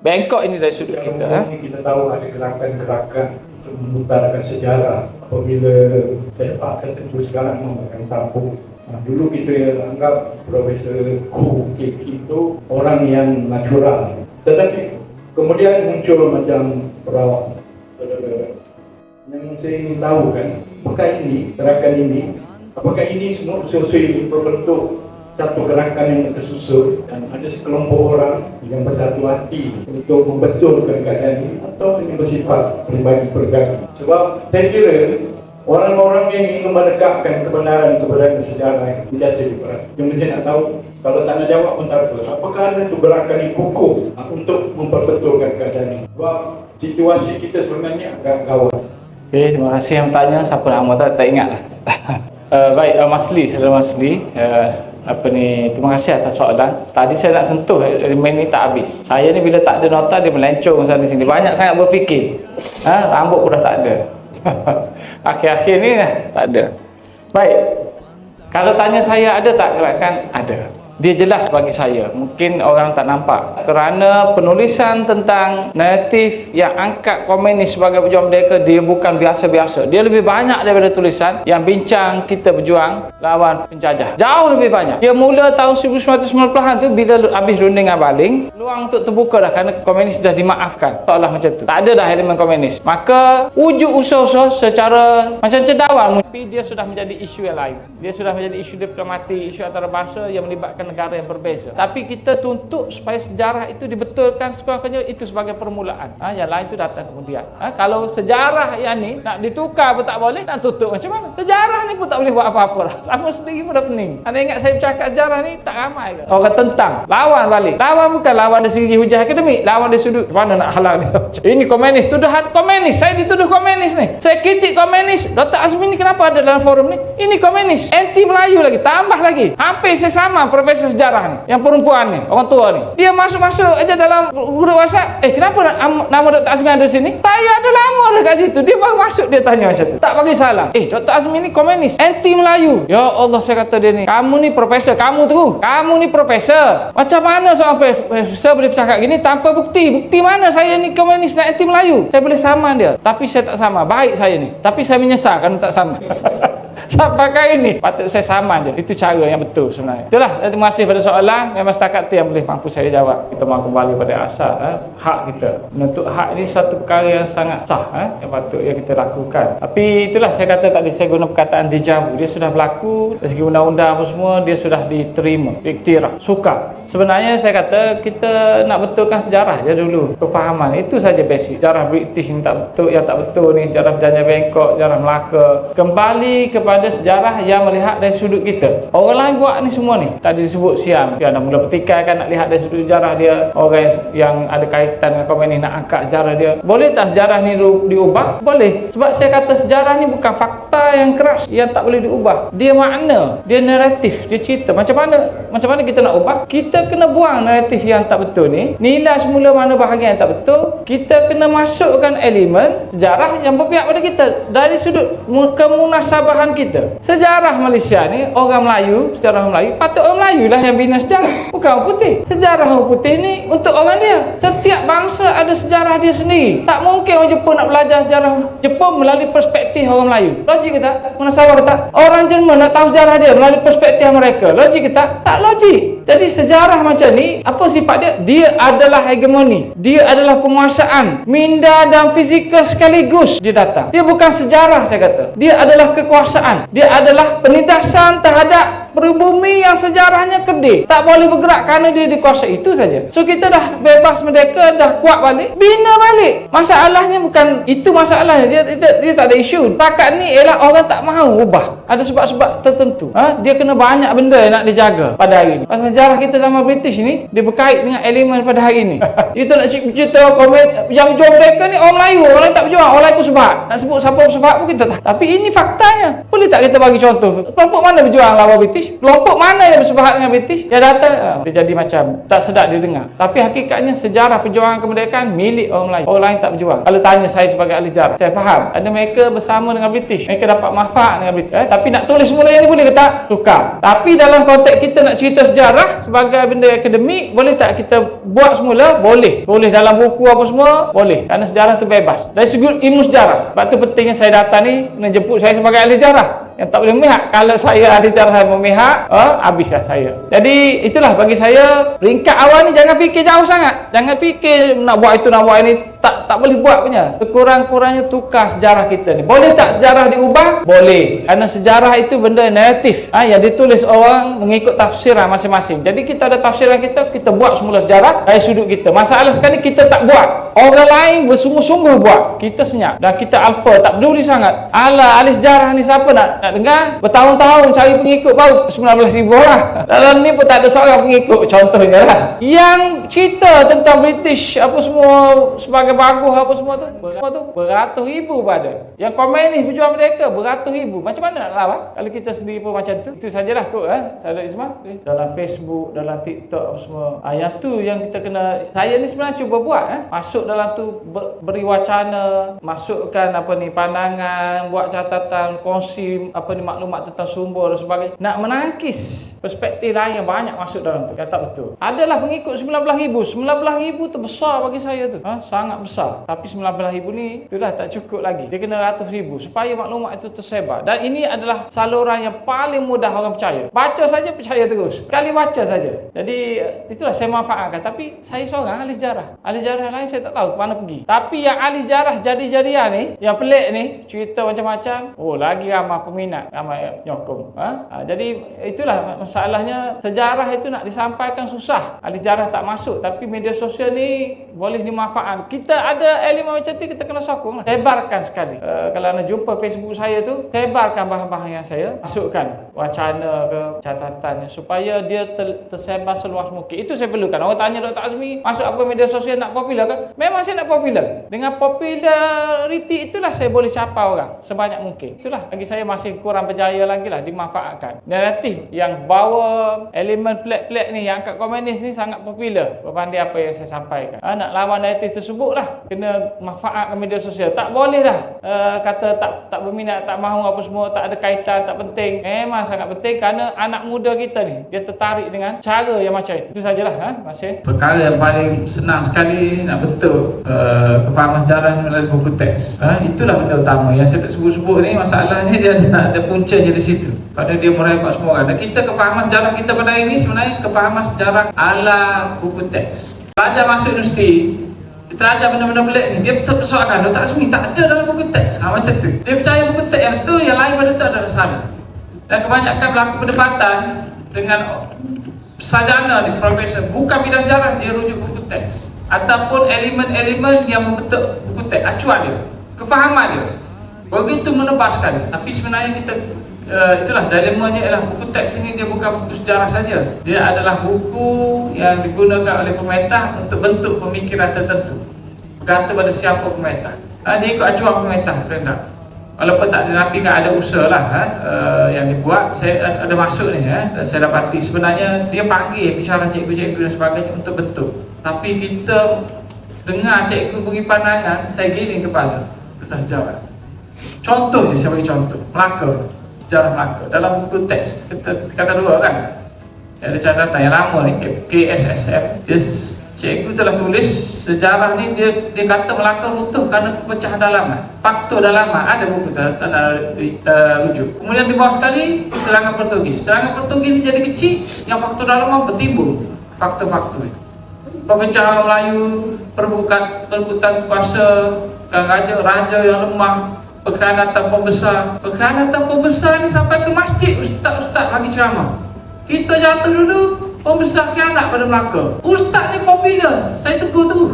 bengkok ini dari sudut kita ha? Kita tahu ada gerakan-gerakan untuk memutarkan sejarah apabila sepak tertentu sekarang memakan tampung. Nah, dulu kita anggap Profesor Ku Kiki itu orang yang natural. Tetapi kemudian muncul macam perawat. Yang saya ingin tahu kan, apakah ini, gerakan ini, apakah ini semua sesuai berbentuk satu gerakan yang tersusun dan ada sekelompok orang yang bersatu hati untuk membetulkan keadaan ini atau ini bersifat pribadi pergagi sebab saya kira orang-orang yang ingin menegakkan kebenaran kebenaran sejarah yang tidak seberat yang mesti nak tahu kalau tak nak jawab pun tak apa apakah ada tu gerakan yang kukuh ah, untuk memperbetulkan keadaan ini sebab situasi kita sebenarnya agak gawat Okey, terima kasih yang bertanya. Siapa nama tak, tak ingat lah. uh, baik, uh, Masli, saudara Masli. Uh, apa ni, terima kasih atas soalan. Tadi saya nak sentuh, elemen ni tak habis. Saya ni bila tak ada nota, dia melencong sana sini. Banyak sangat berfikir. Ha, rambut pun dah tak ada. Akhir-akhir ni lah, tak ada. Baik, kalau tanya saya ada tak gerakan? Ada. Dia jelas bagi saya. Mungkin orang tak nampak. Kerana penulisan tentang naratif yang angkat komunis sebagai pejuang mereka, dia bukan biasa-biasa. Dia lebih banyak daripada tulisan yang bincang kita berjuang lawan penjajah. Jauh lebih banyak. Dia mula tahun 1990-an tu bila habis rundingan baling, peluang untuk terbuka dah kerana komunis dah dimaafkan. Seolah macam tu. Tak ada dah elemen komunis. Maka wujud usaha-usaha secara macam cedawang tapi dia sudah menjadi isu yang lain. Dia sudah menjadi isu diplomatik, isu antarabangsa yang melibatkan negara yang berbeza. Tapi kita tuntut supaya sejarah itu dibetulkan sekurang-kurangnya itu sebagai permulaan. Ha, yang lain itu datang kemudian. Ha, kalau sejarah yang ni nak ditukar pun tak boleh, nak tutup macam mana? Sejarah ni pun tak boleh buat apa-apa lah. Sama sendiri pun dah pening. Anda ingat saya bercakap sejarah ni tak ramai ke? Orang tentang. Lawan balik. Lawan bukan lawan dari segi hujah akademik. Lawan dari sudut mana nak halang dia. Ini komunis. Tuduhan komunis. Saya dituduh komunis ni. Saya kritik komunis. Dr. Azmi ni kenapa ada dalam forum ni? Ini komunis. Anti Melayu lagi. Tambah lagi. Hampir saya sama profesor sejarah ni. Yang perempuan ni. Orang tua ni. Dia masuk-masuk aja dalam grup WhatsApp. Eh kenapa nak, am- nama Dr. Azmi ada sini? Saya ada lama dah kat situ. Dia baru masuk dia tanya macam tu. Tak bagi salah. Eh Dr. Azmi ni komunis. Anti Melayu. Ya Allah saya kata dia ni. Kamu ni profesor. Kamu tu. Kamu ni profesor. Macam mana seorang profesor boleh bercakap gini tanpa bukti? Bukti mana saya ni komunis dan anti Melayu? Saya boleh sama dia. Tapi saya tak sama. Baik saya ni. Tapi saya menyesal tak sama. tak pakai ini patut saya sama je. Itu cara yang betul sebenarnya. Itulah terima kasih pada soalan. Memang setakat tu yang boleh mampu saya jawab. Kita mahu kembali pada asal eh? hak kita. Menuntut hak ini satu perkara yang sangat sah eh? yang patut yang kita lakukan. Tapi itulah saya kata tadi saya guna perkataan dejavu dia sudah berlaku dari segi undang-undang apa semua dia sudah diterima diktiraf suka sebenarnya saya kata kita nak betulkan sejarah je dulu kefahaman. Itu saja basic. Sejarah British ni tak betul yang tak betul ni. Sejarah perjanjian Bangkok sejarah Melaka. Kembali kepada sejarah yang melihat dari sudut kita. Orang lain buat ni semua ni. Tadi disebut Siam. Dia dah mula petikai kan nak lihat dari sudut sejarah dia. Orang yang, ada kaitan dengan komunis nak angkat sejarah dia. Boleh tak sejarah ni diubah? boleh. Sebab saya kata sejarah ni bukan fakta yang keras. Yang tak boleh diubah. Dia makna dia naratif dia cerita. Macam mana macam mana kita nak ubah? Kita kena buang naratif yang tak betul ni. Nilai semula mana bahagian yang tak betul kita kena masukkan elemen sejarah yang berpihak pada kita dari sudut mu- kemunasabahan kita. Sejarah Malaysia ni orang Melayu sejarah Melayu patut orang Melayu lah yang bina sejarah bukan orang putih. Sejarah orang putih ni untuk orang dia. Setiap bangsa ada sejarah dia sendiri. Tak mungkin orang Jepun nak belajar sejarah Jepun melalui perspektif orang Melayu. Logik ke tak? Munasabah ke tak? Orang Jerman nak tahu sejarah dia melalui perspektif mereka. Logik ke tak? Tak logik jadi sejarah macam ni apa sifat dia? Dia adalah hegemoni. Dia adalah penguasaan. Minda dan fizikal sekaligus dia datang. Dia bukan sejarah saya kata. Dia adalah kekuasaan. Dia adalah penindasan terhadap peribumi yang sejarahnya kedai tak boleh bergerak kerana dia dikuasai itu saja. So kita dah bebas merdeka dah kuat balik bina balik. Masalahnya bukan itu masalahnya. Dia, dia, dia tak ada isu. Takat ni ialah orang tak mahu ubah. Ada sebab-sebab tertentu. Ha? dia kena banyak benda yang nak dijaga pada hari ini pasal sejarah kita zaman British ni dia berkait dengan elemen pada hari ini kita nak cerita komen yang berjuang mereka ni orang Melayu orang lain tak berjuang orang lain pun sebab. Nak sebut siapa sebab pun kita tak. Tapi ini faktanya. Boleh tak kita bagi contoh? Kelompok mana berjuang lawan British Kelompok mana yang bersepakat dengan British? Yang datang, uh, dia jadi macam tak sedap dia dengar. Tapi hakikatnya sejarah perjuangan kemerdekaan milik orang Melayu. Orang lain tak berjuang. Kalau tanya saya sebagai ahli sejarah, saya faham. Ada mereka bersama dengan British. Mereka dapat manfaat dengan British. Eh? Tapi nak tulis semula yang ni boleh ke tak? Tukar. Tapi dalam konteks kita nak cerita sejarah sebagai benda akademik, boleh tak kita buat semula? Boleh. Boleh dalam buku apa semua? Boleh. Kerana sejarah tu bebas. Dari segi ilmu sejarah. Sebab tu pentingnya saya datang ni, kena jemput saya sebagai ahli sejarah yang tak boleh memihak. Kalau saya ahli sejarah memihak oh, habislah saya. Jadi itulah bagi saya peringkat awal ni jangan fikir jauh sangat. Jangan fikir nak buat itu nak buat ini tak tak boleh buat punya. Sekurang-kurangnya tukar sejarah kita ni. Boleh tak sejarah diubah? Boleh. Kerana sejarah itu benda naratif ha, yang ditulis orang mengikut tafsiran masing-masing. Jadi kita ada tafsiran kita kita buat semula sejarah dari sudut kita. Masalah sekali kita tak buat. Orang lain bersungguh-sungguh buat. Kita senyap. Dan kita alpa tak peduli sangat. Ala ahli sejarah ni siapa nak nak dengar? Bertahun-tahun cari pengikut baru 19 ribu orang dalam ni pun tak ada seorang pengikut contohnya lah. Yang cerita tentang British apa semua sebagai bagus apa semua tu? Apa tu beratus ribu pun ada yang komen ni berjuang mereka beratus ribu. Macam mana nak lawan? Kalau kita sendiri pun macam tu. Itu sajalah kot eh. Saudara Ismail dalam Facebook dalam TikTok apa semua. Ah, yang tu yang kita kena saya ni sebenarnya cuba buat eh. Masuk dalam tu ber, beri wacana masukkan apa ni pandangan buat catatan kongsi apa ni maklumat tentang sumber dan sebagainya. Nak menangkis perspektif lain yang banyak masuk dalam tu. Kata betul. Adalah pengikut 19,000 19,000 tu besar bagi saya tu. Ha? sangat besar. Tapi 19,000 ni itulah tak cukup lagi. Dia kena ratus ribu supaya maklumat itu tersebar. Dan ini adalah saluran yang paling mudah orang percaya. Baca saja percaya terus. Sekali baca saja. Jadi itulah saya manfaatkan. Tapi saya seorang ahli sejarah. Ahli sejarah lain saya tak tahu ke mana pergi. Tapi yang ahli sejarah jadi-jadian ni yang pelik ni cerita macam-macam. Oh lagi ramai peminat ramai nyokong. Ha? ha? jadi itulah masalahnya. Sejarah itu nak disampaikan susah. Ahli sejarah tak masuk. Tapi media sosial ni boleh dimanfaatkan. Kita ada elemen macam tu kita kena sokong lah. Sebarkan sekali. Uh, kalau anda jumpa Facebook saya tu sebarkan bahan-bahan yang saya masukkan wacana ke catatannya supaya dia ter, tersebar seluas mungkin. Itu saya perlukan. Orang tanya Dr. Azmi masuk apa media sosial nak popular ke? Memang saya nak popular. Dengan populariti itulah saya boleh capai orang sebanyak mungkin. Itulah bagi saya masih kurang berjaya lagi lah dimanfaatkan. Naratif yang bawa elemen pelik-pelik ni yang angkat komunis ni sangat popular. Berbanding apa yang saya sampaikan. Ha, nak lawan naratif tersebut lah. Kena manfaatkan media sosial. Tak boleh dah uh, kata tak tak berminat tak mahu apa semua tak ada kaitan tak penting. Memang sangat penting kerana anak muda kita ni dia tertarik dengan cara yang macam itu. Itu sajalah ha? masih perkara yang paling senang sekali nak betul uh, kefahaman sejarah melalui buku teks. Ha? itulah benda utama. Yang saya tak sebut-sebut ni masalahnya dia ada, ada puncanya di situ. Pada dia merepot semua orang. Dan kita kefahaman sejarah kita pada ini sebenarnya kefahaman sejarah ala buku teks. Pelajar masuk universiti kita ajar benda-benda pelik ni dia betul persoalkan Dr. Azmi tak ada dalam buku teks. Ha, macam tu. Dia percaya buku teks yang betul yang lain pada tu adalah salah dan kebanyakan berlaku perdebatan dengan sarjana ni profesor bukan bidang sejarah dia rujuk buku teks. Ataupun elemen-elemen yang membentuk buku teks. Acuan dia kefahaman dia. Begitu menebas sekali tapi sebenarnya kita uh, itulah dilemanya ialah buku teks ini dia bukan buku sejarah saja. Dia adalah buku yang digunakan oleh pemerintah untuk bentuk pemikiran tertentu. Bergantung pada siapa pemerintah. Ha, dia ikut acuan pemerintah kehendak walaupun tak dinafikan ada usaha lah ha, uh, yang dibuat. Saya ada, ada masuk ni ha, dan saya dapati sebenarnya dia panggil bicara cikgu-cikgu dan sebagainya untuk bentuk. Tapi kita dengar cikgu beri pandangan saya giling kepala. Tentang sejarah contohnya saya bagi contoh. Melaka. Sejarah Melaka. Dalam buku teks kita kata dua kan. Ada catatan yang lama ni KSSM dia cikgu telah tulis sejarah ni dia dia kata Melaka runtuh kerana pecah dalaman faktor dalaman ada buku tu ada uh, rujuk. Kemudian di bawah sekali serangan Portugis. Serangan Portugis ni jadi kecil yang faktor dalaman bertimbul faktor-faktor ni. Pemecahan Melayu perbukaan perebutan kuasa raja raja yang lemah perkhianatan pembesar. Perkhianatan pembesar ni sampai ke masjid ustaz-ustaz bagi ceramah. Kita jatuh dulu pembesar khianat pada Melaka. Ustaz ni popular. Saya tegur terus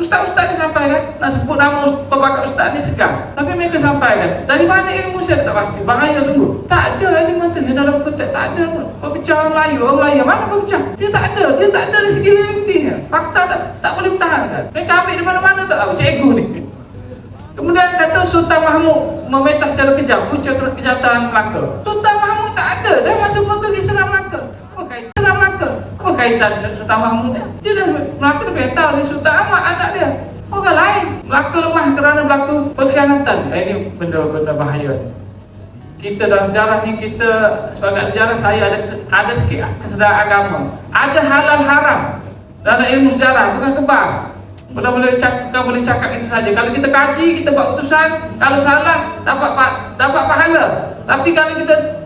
ustaz-ustaz ni sampaikan. Nak sebut nama pelbagai ustaz ni segan tapi mereka sampaikan. Dari mana ilmu saya tak pasti. Bahaya sungguh. Tak ada tu yang dalam teks tak ada pun. Perpecahan Melayu orang Melayu mana perpecah dia tak ada. Dia tak ada dari segi realitinya. Fakta tak, tak boleh bertahankan. Mereka ambil di mana-mana tak tahu cikgu ni. Kemudian kata Sultan Mahmud memerintah secara kejam punca kejahatan Melaka. Sultan Mahmud tak ada. Dah masa Portugis serang Melaka. Apa kaitan serang Melaka? Apa kaitan Sultan Mahmud ya? Dia dah Melaka dah perintah oleh Sultan Ahmad anak dia. Orang lain. Melaka lemah kerana berlaku pengkhianatan. Eh, Ini benda-benda bahaya ni. Kita dalam sejarah ni kita sebagai sejarah saya ada ada sikit kesedaran agama. Ada halal haram dalam ilmu sejarah bukan kebal. Boleh boleh cakap, bukan boleh cakap itu saja. Kalau kita kaji, kita buat keputusan, kalau salah dapat pa- dapat pahala. Tapi kalau kita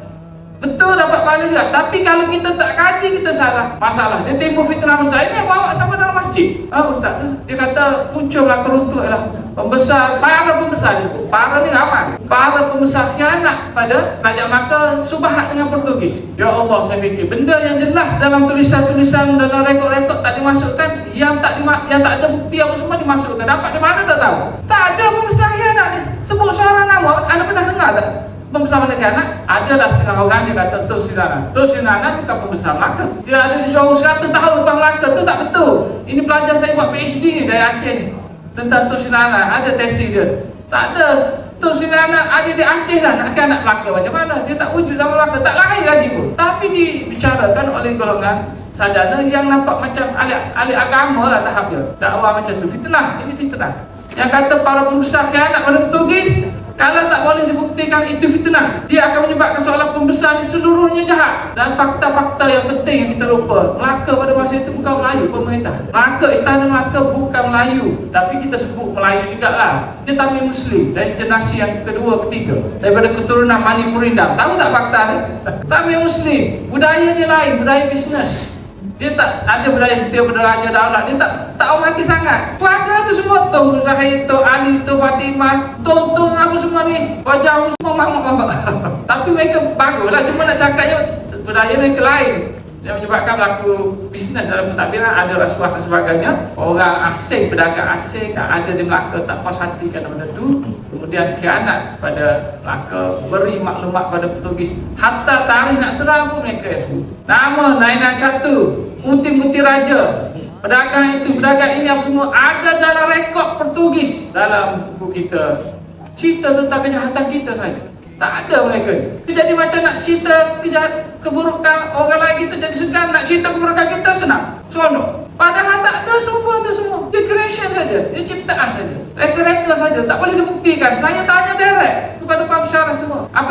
betul dapat pahala juga. Tapi kalau kita tak kaji, kita salah. Masalah. Dia timbul fitnah besar. Ini yang bawa sama dalam masjid. Ah, Ustaz, dia kata punca belakang runtuh ialah pembesar, para pembesar sebut. Para ni ramai. Para pembesar khianat pada Raja Maka subahat dengan Portugis. Ya Allah, saya fikir benda yang jelas dalam tulisan-tulisan dalam rekod-rekod tak dimasukkan, yang tak dima, yang tak ada bukti apa semua dimasukkan. Dapat di mana tak tahu. Tak ada pembesar khianat ni. Sebut seorang nama, anda pernah dengar tak? Pembesar mana khianat? Adalah setengah orang dia kata Tok Sinana. Tok Sinana bukan pembesar Melaka. Dia ada di Johor 100 tahun lepas Melaka. Tu tak betul. Ini pelajar saya buat PhD ni dari Aceh ni. Tentang Tok Sinana. Ada tesis dia. Tak ada. Tok Sinana ada di Aceh dah. Nak khianat Melaka macam mana? Dia tak wujud sama Melaka. Tak lahir lagi pun. Tapi dibicarakan oleh golongan sarjana yang nampak macam ahli, agama lah tahap dia. Dakwah macam tu. Fitnah. Ini fitnah. Yang kata para pembesar khianat pada Portugis kalau tak boleh dibuktikan itu fitnah. Dia akan menyebabkan soalan pembesar ni seluruhnya jahat. Dan fakta-fakta yang penting yang kita lupa Melaka pada masa itu bukan Melayu pemerintah. Melaka, istana Melaka bukan Melayu. Tapi kita sebut Melayu juga lah Tamil Muslim dari generasi yang kedua, ketiga. Daripada keturunan Manipurindam Tahu tak fakta ni? Tamil Muslim Budayanya lain, budaya bisnes. Dia tak ada budaya setia pada raja daulat. Dia tak tak hormati sangat. Keluarga tu semua Tung Zahid, Tung Ali, Tung Fatimah Tung Tung apa semua ni. Wajah semua mamak-mamak tapi mereka baguslah cuma nak cakapnya budaya mereka lain. Yang menyebabkan berlaku bisnes dalam pentadbiran ada rasuah dan sebagainya. Orang asing, pedagang asing yang ada di Melaka tak puas hati kerana benda tu. Kemudian khianat pada Melaka beri maklumat pada Portugis hatta tarikh nak serang pun mereka yang sebut. Nama Nainan Catu Muti-muti raja Pedagang itu, pedagang ini apa semua Ada dalam rekod Portugis Dalam buku kita. Cerita tentang kejahatan kita saja. Tak ada mereka ni. Jadi macam nak cerita kejahat, keburukan orang lain kita jadi segan Nak cerita keburukan kita senang. Seronok. Padahal tak ada semua tu semua. Dia creation saja Dia ciptaan saja. Reka-reka saja Tak boleh dibuktikan. Saya tanya direct Kepada Pak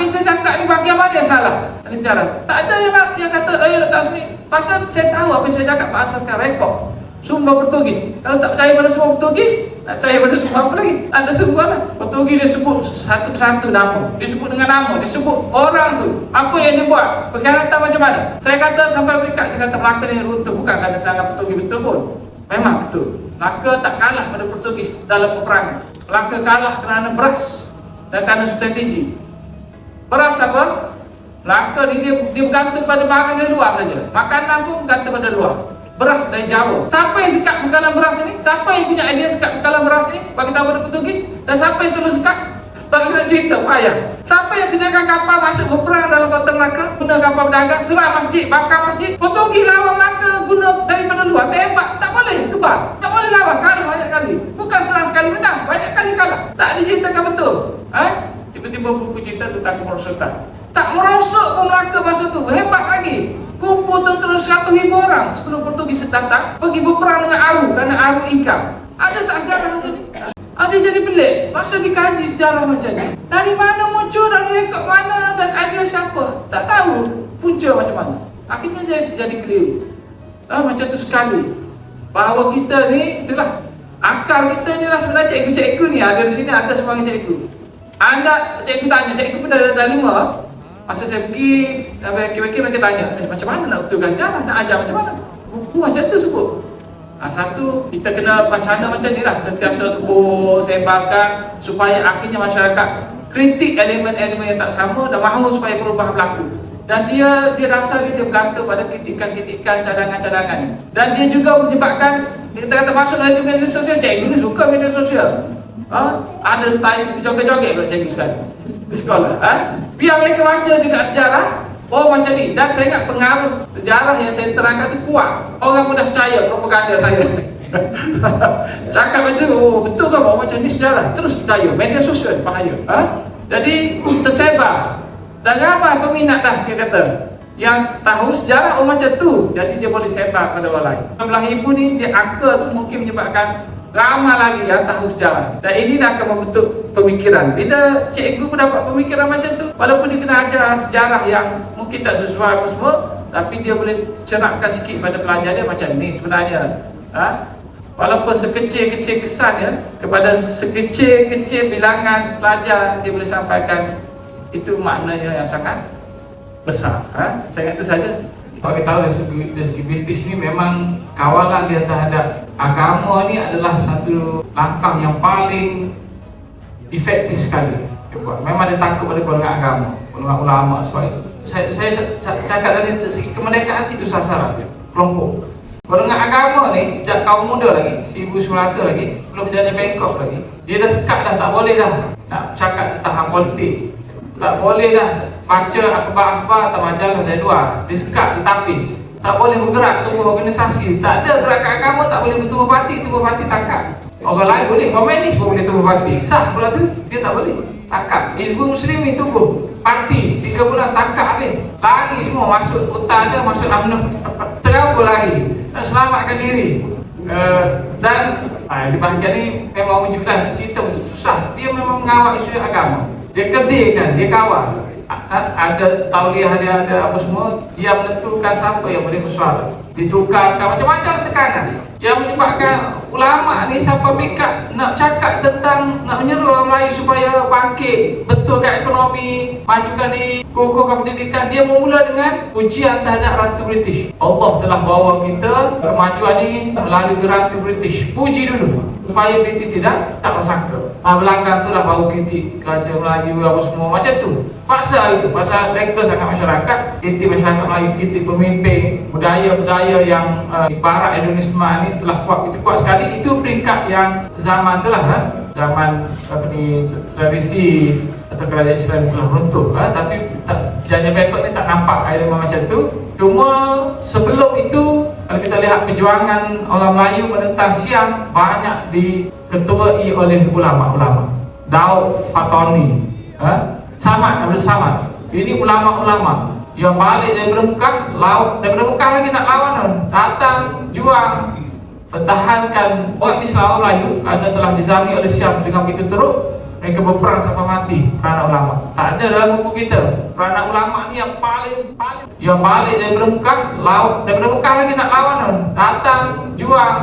Yang saya cakap ni bahagian mana salah. Dalam sejarah Tak ada yang, nak, yang kata Eh Dr. Asmi Pasal saya tahu apa yang saya cakap Berdasarkan rekod. Sumber Portugis Kalau tak percaya pada semua Portugis Nak percaya pada semua apa lagi? Ada semua lah. Portugis dia sebut satu persatu nama. Dia sebut dengan nama. Dia sebut orang tu. Apa yang dia buat? Pengkhianatan macam mana? Saya kata sampai peringkat Saya kata Melaka ni runtuh. Bukan kerana serangan Portugis betul pun. Memang betul. Melaka tak kalah pada Portugis Dalam peperangan. Melaka kalah kerana beras Dan kerana strategi Beras apa? Melaka ni dia, dia bergantung pada barang dari luar saja. Makanan pun bergantung pada luar. Beras dari Jawa. Siapa yang sekat bekalan beras ni? Siapa yang punya idea sekat bekalan beras ni? Bagi tahu pada Portugis. Dan siapa yang terus sekat? Tak nak cerita, payah. Siapa yang sediakan kapal masuk berperang dalam kota Melaka? Guna kapal berdagang, serang masjid, bakar masjid. Portugis lawan Melaka guna daripada luar. Tembak, tak boleh, kebal. Tak boleh lawan, kalah banyak kali. Bukan serang sekali menang, banyak kali kalah. Tak diceritakan betul. Ha? Tiba-tiba buku cerita tentang kemerosotan. Tak merosot pun Melaka masa tu. Hebat lagi. Kumpul tentera 100 ribu orang sebelum Portugis datang. Pergi berperang dengan Aru kerana Aru income. Ada tak sejarah macam ni? Ada jadi pelik. Masa dikaji sejarah macam ni. Dari mana muncul, dari rekod mana dan idea siapa. Tak tahu punca macam mana. Akhirnya jadi, jadi keliru. Ah, macam tu sekali. Bahawa kita ni, itulah. Akar kita ni lah sebenarnya cikgu-cikgu ni. Ada di sini, ada sebagai cikgu. Anda, cikgu tanya, cikgu pun dah, dah lima. Masa saya pergi, kira-kira mereka tanya, macam mana nak betulkan ajar nak ajar macam mana? Buku macam tu sebut. Ha, satu, kita kena bacana macam ni lah. Sentiasa sebut, sebarkan supaya akhirnya masyarakat kritik elemen-elemen yang tak sama dan mahu supaya perubahan berlaku. Dan dia dia rasa dia, bergantung pada kritikan-kritikan cadangan-cadangan ni. Dan dia juga menyebabkan kita kata masuk dalam media sosial, cikgu ni suka media sosial. Ha? Ada style joget-joget pula cikgu sekarang di sekolah. Ha? Biar mereka baca juga sejarah. Oh macam ni. Dan saya ingat pengaruh sejarah yang saya terangkan tu kuat. Orang mudah percaya propaganda saya. Cakap macam oh betul ke bawa macam ni sejarah terus percaya media sosial bahaya ha? jadi tersebar dan ramai peminat dah dia kata yang tahu sejarah oh macam tu jadi dia boleh sebar kepada orang lain belah ibu ni dia angka tu mungkin menyebabkan ramai lagi yang tahu sejarah dan ini dah akan membentuk pemikiran bila cikgu pun dapat pemikiran macam tu walaupun dia kena ajar sejarah yang mungkin tak sesuai apa semua tapi dia boleh cerapkan sikit pada pelajar dia macam ni sebenarnya ha? Walaupun sekecil-kecil kesannya kepada sekecil-kecil bilangan pelajar dia boleh sampaikan itu maknanya yang sangat besar. Ha? Saya ingat itu saja. Bagi tahu dari segi, British memang kawalan dia terhadap agama ni adalah satu langkah yang paling efektif sekali. Memang dia takut pada golongan agama, golongan ulama sebab saya, saya, saya cakap tadi segi kemerdekaan itu sasaran dia, kelompok. Golongan agama ni sejak kaum muda lagi 1900 lagi belum jadi Bangkok lagi dia dah sekat dah tak boleh dah nak cakap tentang hak politik tak boleh dah baca akhbar-akhbar atau majalah dari luar dia sekat dia tapis tak boleh bergerak tubuh organisasi. Tak ada gerakan agama tak boleh bertubuh parti tubuh parti takak orang lain boleh komunis pun boleh tubuh parti. Sah pula tu dia tak boleh takak Hizbul Muslim ni tubuh parti 3 bulan takak habis. Lari semua masuk hutan dia masuk UMNO terabur lari nak selamatkan diri. Uh, dan uh, bahagian ni memang wujudan cerita susah. Dia memang mengawal isu agama. Dia kedihkan, dia kawal ada tauliah dia ada apa semua dia menentukan siapa yang boleh bersuara. Ditukarkan macam-macam tekanan yang menyebabkan ulama ni siapa pikat nak cakap tentang nak menyeru orang Melayu supaya bangkit betulkan ekonomi majukan di kukuhkan pendidikan dia memula dengan ujian terhadap Ratu British. Allah telah bawa kita kemajuan ni melalui Ratu British. Puji dulu. Supaya British tidak tak bersangka ah, belakang tu lah baru kritik Raja Melayu apa semua macam tu. Paksa itu. Pasal mereka sangat masyarakat kritik masyarakat Melayu kritik pemimpin budaya-budaya yang uh, ibarat Indonesia ni telah kuat itu kuat sekali itu peringkat yang zaman tu lah ha? zaman apa ni tradisi atau kerajaan Islam telah runtuh ha? tapi tak, Jaya Bangkok ni tak nampak elemen macam tu cuma sebelum itu kalau kita lihat perjuangan orang Melayu menentang Siam banyak diketuai oleh ulama-ulama Daud Fatoni ha? Samad Abdul Samad ini ulama-ulama yang balik daripada Mekah laut Mekah lagi nak lawan datang juang pertahankan orang Islam Melayu kerana telah dizami oleh Siam dengan begitu teruk mereka berperang sampai mati peranak ulama. Tak ada dalam buku kita. Peranak ulama ni yang paling paling yang balik daripada Mekah laut daripada Mekah lagi nak lawan datang juang.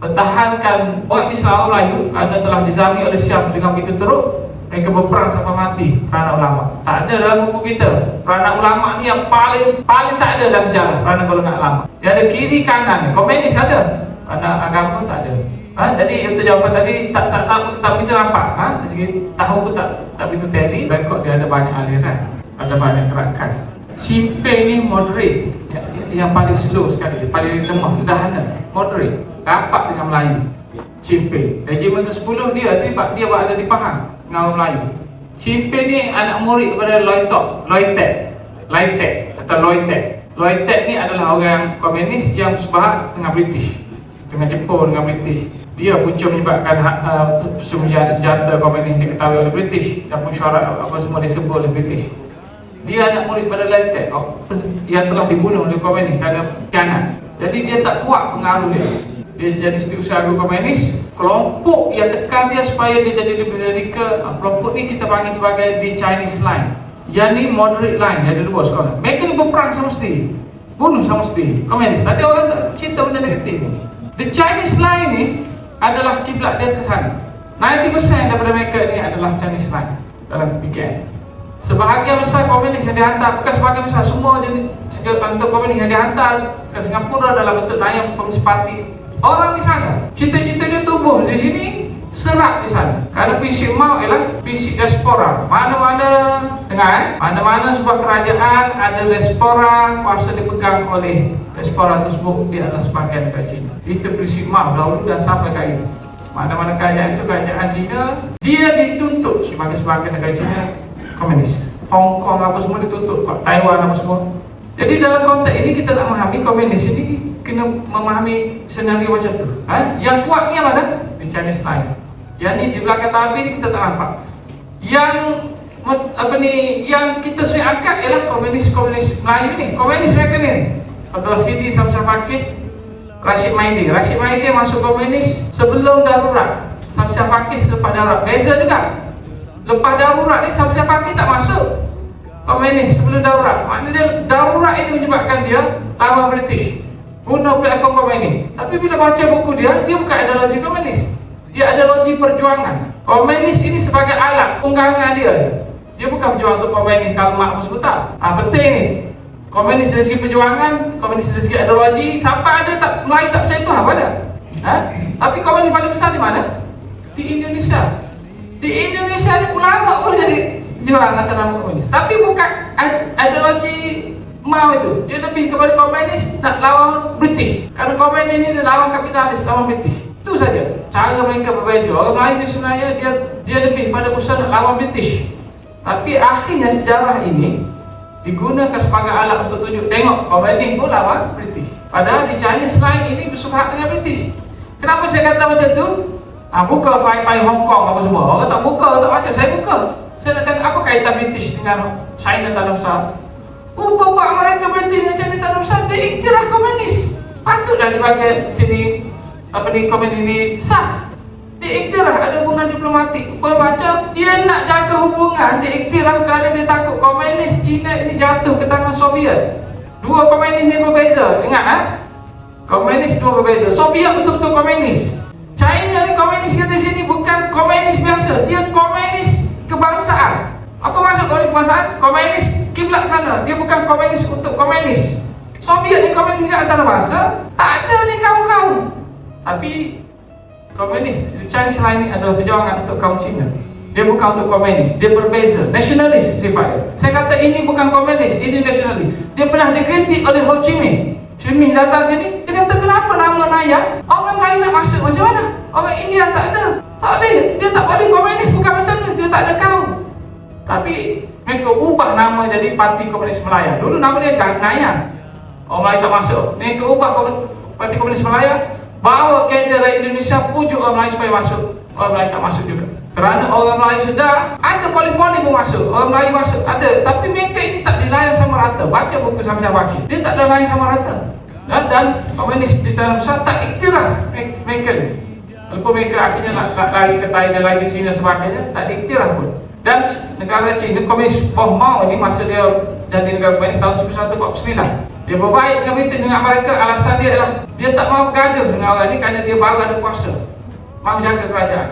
Pertahankan orang Islam Melayu kerana telah dizami oleh Siam dengan begitu teruk mereka berperang sampai mati peranak ulama. Tak ada dalam buku kita. Peranak ulama ni yang paling paling tak ada dalam sejarah peranak golongan ulama. Dia ada kiri kanan komunis ada agama tak ada. Ha? jadi untuk jawapan tadi tak tak tak, tak begitu nampak. Ha? segi tahu pun tak tak begitu tally rekod dia ada banyak aliran ada banyak gerakan. Simping ni moderate. Yang, yang paling slow sekali paling lemah sederhana. Moderate. Rapat dengan Melayu. Cimping Regimen ke-10 dia tu dia berada di Pahang dengan orang Melayu. Cimping ni anak murid kepada Loitok Loitek. Loitek atau Loitek. Loitek ni adalah orang komunis yang sebahat dengan British dengan Jepun dengan British. Dia punca menyebabkan uh, persembunyian senjata komunis diketahui oleh British dan pun syarat apa semua disebut oleh British. Dia anak murid pada Loitek yang telah dibunuh oleh komunis kerana kianat jadi dia tak kuat pengaruh dia. Dia jadi setiausaha agung komunis. Kelompok yang tekan dia supaya dia jadi lebih radikal ah, kelompok ni kita panggil sebagai the Chinese line. Yang ni moderate line ada dua sekolah mereka ni berperang sama mesti bunuh sama mesti komunis. Tadi orang tak cerita benda negatif the Chinese line ni adalah kiblat dia ke sana 90% daripada mereka ni adalah Chinese line dalam PKN sebahagian besar komunis yang dihantar bukan sebahagian besar semua jenis untuk komunis yang dihantar ke Singapura dalam bentuk nayam komunis Orang di sana, cita-cita dia tumbuh di sini, serap di sana. Kerana prinsip mau ialah prinsip diaspora. Mana-mana, dengar eh, mana-mana sebuah kerajaan ada diaspora, kuasa dipegang oleh diaspora tersebut, dia adalah sebahagian negara Cina. Itu prinsip mau dahulu dan sampai kali ini. Mana-mana kerajaan itu kerajaan Cina, dia dituntut sebagai sebahagian negara Cina komunis. Hong Kong apa semua dituntut, Taiwan apa semua. Jadi dalam konteks ini kita nak memahami komunis ini kena memahami senario macam tu. Ha? Yang kuat ni yang mana? Di Chinese line. Yang ni di belakang tabir ni kita tak nampak. Yang apa ni yang kita suri angkat ialah komunis-komunis Melayu ni. Komunis mereka ni. Abdul Sidi Samsul Fakih, Rashid Maidi. Rashid Maidi masuk komunis sebelum darurat. Samsul Fakih selepas darurat. Beza juga. Lepas darurat ni Samsul Fakih tak masuk komunis sebelum darurat. Maknanya darurat ini menyebabkan dia lawan British. Guna platform komunis. Tapi bila baca buku dia, dia bukan ideologi komunis. Dia ideologi perjuangan. Komunis ini sebagai alat tunggangan dia. Dia bukan berjuang untuk komunis kalau mak apa sebut tak. Ha, penting ni. Komunis dari segi perjuangan, komunis dari segi ideologi, sampai ada tak Melayu tak percaya Tuhan apa ada? Ha? Tapi komunis paling besar di mana? Di Indonesia. Di Indonesia ni ulama pun jadi jual atas nama komunis. Tapi bukan ide- ideologi mau itu. Dia lebih kepada komunis nak lawan British. Karena komunis ini dia lawan kapitalis, lawan British. Itu saja. Cara mereka berbeza. Orang Melayu sebenarnya dia dia lebih pada usaha nak lawan British. Tapi akhirnya sejarah ini digunakan sebagai alat untuk tunjuk tengok komunis pun lawan British. Padahal di Chinese line ini bersubhat dengan British. Kenapa saya kata macam tu? Ha, buka file-file Hong Kong apa semua. Orang tak buka, tak baca. Saya buka. Saya nak tengok apa kaitan British dengan China tanah besar. Bapak mereka British dengan China tanah besar, dia iktiraf komunis. Patutlah dibagi sini, apa ni, komunis ini sah. Dia iktiraf ada hubungan diplomatik. Kau baca, dia nak jaga hubungan, dia iktiraf kerana dia takut komunis China ini jatuh ke tangan Soviet. Dua komunis ni berbeza, ingat ha? Komunis dua berbeza. Soviet betul-betul komunis. China ni komunis di sini bukan komunis biasa. Dia komunis kebangsaan. Apa maksud komunis kebangsaan? Komunis kiblat sana. Dia bukan komunis untuk komunis. Soviet ni komunis antara bangsa. Tak ada ni kaum-kaum. Tapi komunis di Chinese line adalah perjuangan untuk kaum Cina. Dia bukan untuk komunis. Dia berbeza. Nasionalis sifat dia. Saya kata ini bukan komunis. Ini nasionalis. Dia pernah dikritik oleh Ho Chi Minh. Ho Chi Minh datang sini. Dia kata kenapa nama Naya? Orang lain nak masuk macam mana? Orang India tak ada. Tak boleh. Dia tak boleh komunis bukan macam ni. Dia tak ada kaum. Tapi mereka ubah nama jadi Parti Komunis Melaya. Dulu nama dia Dan Naya. Orang Melayu tak masuk. Mereka ubah Parti Komunis Melaya. Bawa dari Indonesia pujuk orang Melayu supaya masuk. Orang Melayu tak masuk juga. Kerana orang Melayu sudah ada polis-polis pun masuk. Orang Melayu masuk ada. Tapi mereka ini tak dilayan sama rata. Baca buku Samsul Fakir. Dia tak dilayan sama rata. Dan, dan komunis di tanah besar tak iktiraf me- mereka ni. Walaupun mereka akhirnya nak, nak lari ke Thailand, lari ke China sebagainya, tak diiktiraf pun. Dan negara China, komunis Boh Mao ini masa dia jadi negara komunis tahun 1949. Dia berbaik dengan British dengan Amerika, alasan dia adalah dia tak mahu bergaduh dengan orang ni kerana dia baru ada kuasa. Mahu jaga kerajaan.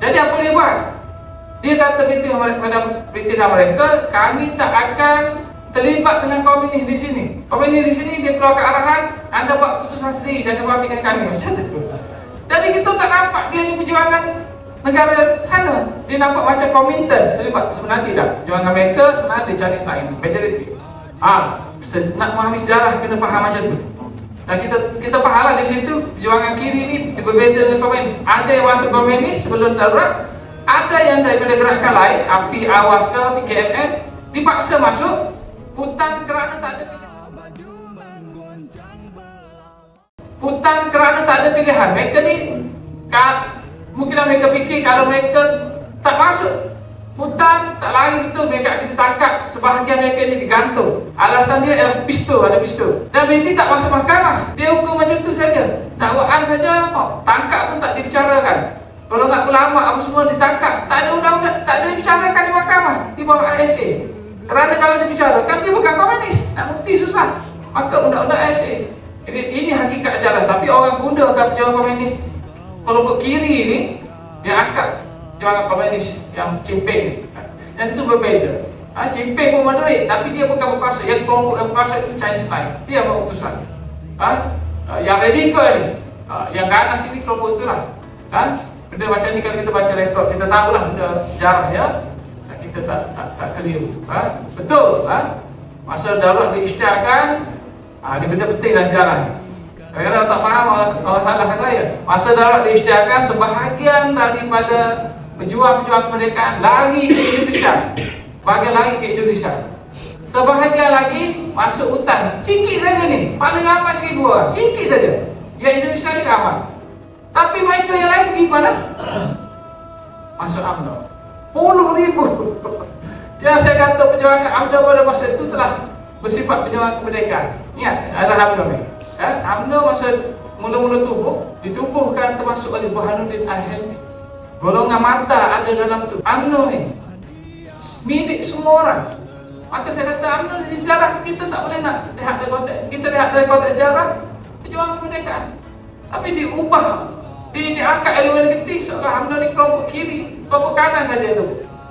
Jadi apa dia buat? Dia kata British Amerika, pada British Amerika, kami tak akan terlibat dengan komunis di sini. Komunis di sini dia keluarkan arahan, anda buat keputusan sendiri, jangan berhabis dengan kami macam tu. Jadi kita tak nampak dia ni perjuangan negara sana. Dia nampak macam Komintern terlibat. Sebenarnya tidak. Perjuangan mereka sebenarnya di Chinese lain, majority. Ah, se- nak memahami sejarah kena faham macam tu. Dan kita kita fahamlah di situ perjuangan kiri ni berbeza dengan komunis. Ada yang masuk komunis sebelum darurat, ada yang daripada gerakan lain, api awas ke, api KMM, dipaksa masuk hutan kerana tak ada pilihan. Hutan kerana tak ada pilihan. Mereka ni kan, mungkin mereka fikir kalau mereka tak masuk hutan, tak lari betul mereka akan ditangkap. Sebahagian mereka ni digantung. Alasan dia adalah pistol, ada pistol. Dan berhenti tak masuk mahkamah. Dia hukum macam tu saja. Dakwaan saja, oh, tangkap pun tak dibicarakan. Kalau tak ulama apa semua ditangkap, tak ada undang-undang, tak ada dibicarakan di mahkamah di bawah ISA. Kerana kalau dibicarakan dia bukan komunis, nak bukti susah. Maka undang-undang ISA. Ini, ini hakikat sejarah, tapi orang gunakan perjuangan komunis kelompok kiri ini dia angkat perjuangan komunis yang cimping ni. Yang itu berbeza. Ha, cimping pun moderate, tapi dia bukan berkuasa. Yang kelompok yang berkuasa itu Chinese line. Dia yang keputusan. Ha? Ha, yang radikal ni, ha, yang ganas ini kelompok itulah. Ha? Benda macam ni kalau kita baca rekod, kita tahulah benda sejarah ya. Ha, Kita tak tak tak keliru. Ha? Betul. Ha? Masa darurat diisytiharkan, ha, ini benda penting dalam sejarah ni. Kadang-kadang tak faham, orang, salahkan saya. Masa darurat diisytiharkan, sebahagian daripada pejuang-pejuang kemerdekaan lari ke Indonesia. Bahagian lari ke Indonesia. Sebahagian lagi masuk hutan. Sikit saja ni. Paling ramai seribu orang. Sikit saja. Yang Indonesia ni ramai. Tapi mereka yang lain pergi mana? Masuk UMNO. Puluh ribu. Yang saya kata perjuangan UMNO pada masa itu telah bersifat perjuangan kemerdekaan. Ingat, ada UMNO ni. Eh, UMNO masa mula-mula tubuh, ditubuhkan termasuk oleh Burhanuddin Al-Helmi. Golongan mata ada dalam tu. UMNO ni milik semua orang. Maka saya kata UMNO di sejarah kita tak boleh nak lihat dari konteks. Kita lihat dari konteks sejarah perjuangan kemerdekaan. Tapi diubah di diangkat elemen negatif seolah UMNO ni kelompok kiri, kelompok kanan saja tu.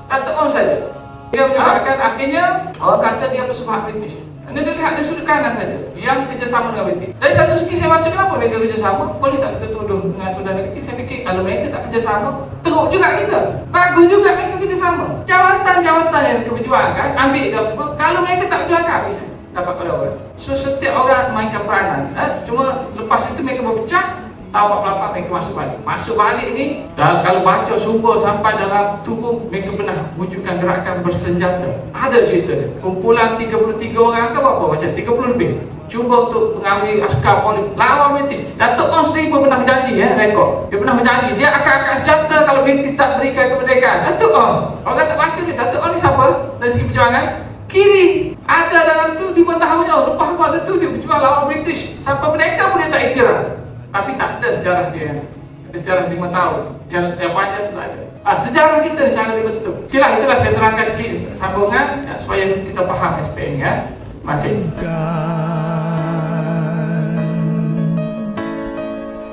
Datuk On saja. Dia menyebabkan akhirnya orang kata dia bersifat British. Dia lihat dari sudut kanan saja yang kerjasama dengan British. Dari satu segi saya baca kenapa mereka kerjasama? Boleh tak kita tuduh dengan tuduhan negatif? Saya fikir kalau mereka tak kerjasama, teruk juga kita. Bagus juga mereka kerjasama. Jawatan-jawatan yang keperjuangan ambil dalam semua. Kalau mereka tak saya dapat pada orang. So setiap orang mainkan peranan. Eh? Cuma lepas itu mereka berpecah, tahu apa-apa mereka masuk balik. Masuk balik ni, dan kalau baca sumber sampai dalam tubuh mereka pernah wujudkan gerakan bersenjata. Ada cerita dia. Kumpulan 33 orang ke berapa macam 30 lebih. Cuba untuk mengambil askar polis lawan British. Datuk On sendiri pun pernah berjanji ya, rekod. Dia pernah berjanji dia akan angkat senjata kalau British tak berikan kemerdekaan. Datuk On. Orang tak baca ni, Datuk On ni siapa? Dari segi perjuangan kiri ada dalam tu 5 tahun jauh lepas pada tu dia berjuang lawan British sampai mereka pun dia tak iktiraf tapi tak ada sejarah dia. Ada sejarah 5 tahun. Yang, yang panjang tak ada. Ah, sejarah kita cara dibentuk ok lah itulah saya terangkan sikit sambungan ya, supaya kita faham SPM ya. Masih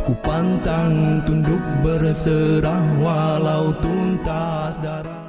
Ku pantang tunduk berserah walau tuntas darah